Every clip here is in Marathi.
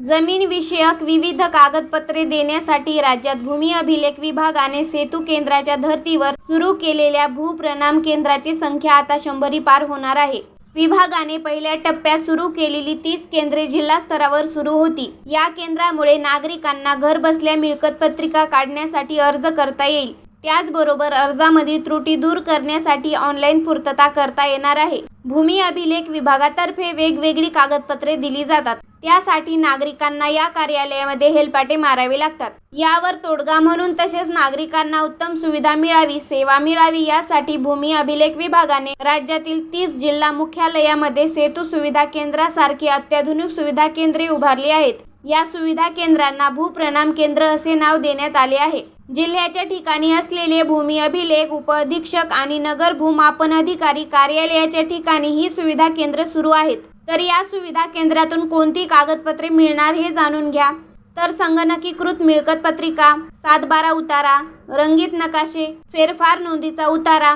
जमीनविषयक विविध कागदपत्रे देण्यासाठी राज्यात भूमी अभिलेख विभागाने सेतू केंद्राच्या धर्तीवर सुरू केलेल्या भूप्रणाम केंद्राची संख्या आता शंभरी पार होणार आहे. विभागाने पहिल्या टप्प्यात सुरू केलेली तीस केंद्रे जिल्हा स्तरावर सुरू होती. या केंद्रामुळे नागरिकांना घरबसल्या मिळकत पत्रिका काढण्यासाठी अर्ज करता येईल. त्याचबरोबर अर्जामधील त्रुटी दूर करण्यासाठी ऑनलाईन पूर्तता करता येणार आहे. भूमी अभिलेख विभागातर्फे वेगवेगळी कागदपत्रे दिली जातात. त्यासाठी नागरिकांना या कार्यालयामध्ये हेलपाटे मारावे लागतात. यावर तोडगा म्हणून तसेच नागरिकांना उत्तम सुविधा मिळावी सेवा मिळावी यासाठी भूमी अभिलेख विभागाने राज्यातील तीस जिल्हा मुख्यालयामध्ये सेतू सुविधा केंद्रासारखी अत्याधुनिक सुविधा केंद्रे उभारली आहेत. या सुविधा केंद्रांना भूप्रणाम केंद्र असे नाव देण्यात आले आहे. जिल्ह्याच्या ठिकाणी असलेले भूमी अभिलेख उपअधीक्षक आणि नगर भूमापन अधिकारी कार्यालयाच्या ठिकाणी ही सुविधा केंद्र सुरू आहेत. तर या सुविधा केंद्रातून कोणती कागदपत्रे मिळणार हे जाणून घ्या. तर संगणकीकृत मिळकत पत्रिका सातबारा उतारा रंगीत नकाशे फेरफार नोंदीचा उतारा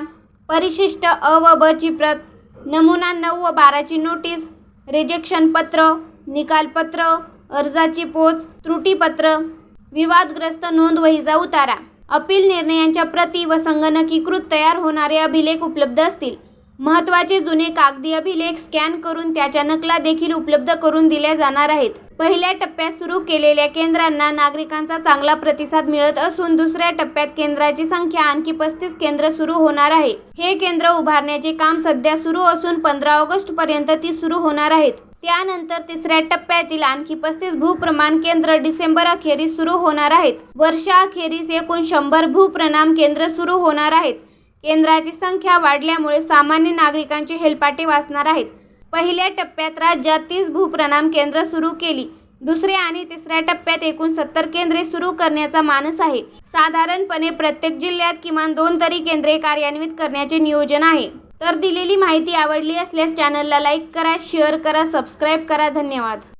परिशिष्ट अ व ब ची प्रत नमुना नऊ व बाराची नोटीस रिजेक्शन पत्र निकालपत्र अर्जाची पोच त्रुटीपत्र विवादग्रस्त नोंदवहीचा उतारा. अपील निर्णयांच्या प्रती व संगणकीकृत तयार होणारे अभिलेख उपलब्ध असतील. महत्त्वाचे जुने कागदी अभिलेख स्कॅन करून त्याच्या नकला देखील उपलब्ध करून दिल्या जाणार आहेत. पहिल्या टप्प्यात सुरू केलेल्या केंद्रांना नागरिकांचा चांगला प्रतिसाद मिळत असून दुसऱ्या टप्प्यात केंद्राची संख्या आणखी पस्तीस केंद्र सुरू होणार आहे. हे केंद्र उभारण्याचे काम सध्या सुरू असून पंधरा ऑगस्ट पर्यंत ती सुरू होणार आहेत. त्यानंतर तिसऱ्या टप्प्यातील आणखी पस्तीस भूप्रमाण केंद्र डिसेंबर अखेरीस सुरू होणार आहेत. वर्षाअखेरीस एकूण शंभर भूप्रणाम केंद्र सुरू होणार आहेत. केंद्राची संख्या वाढल्यामुळे सामान्य नागरिकांचे हेलपाटे वाचणार आहेत. पहिल्या टप्प्यात राज्यात तीस भूप्रणाम केंद्र सुरू केली. दुसऱ्या आणि तिसऱ्या टप्प्यात एकूण सत्तर केंद्रे सुरू करण्याचा मानस आहे. साधारणपणे प्रत्येक जिल्ह्यात किमान दोन तरी केंद्रे कार्यान्वित करण्याचे नियोजन आहे. तर दिलेली माहिती आवडली असल्यास चॅनलला लाईक करा शेअर करा सबस्क्राईब करा. धन्यवाद.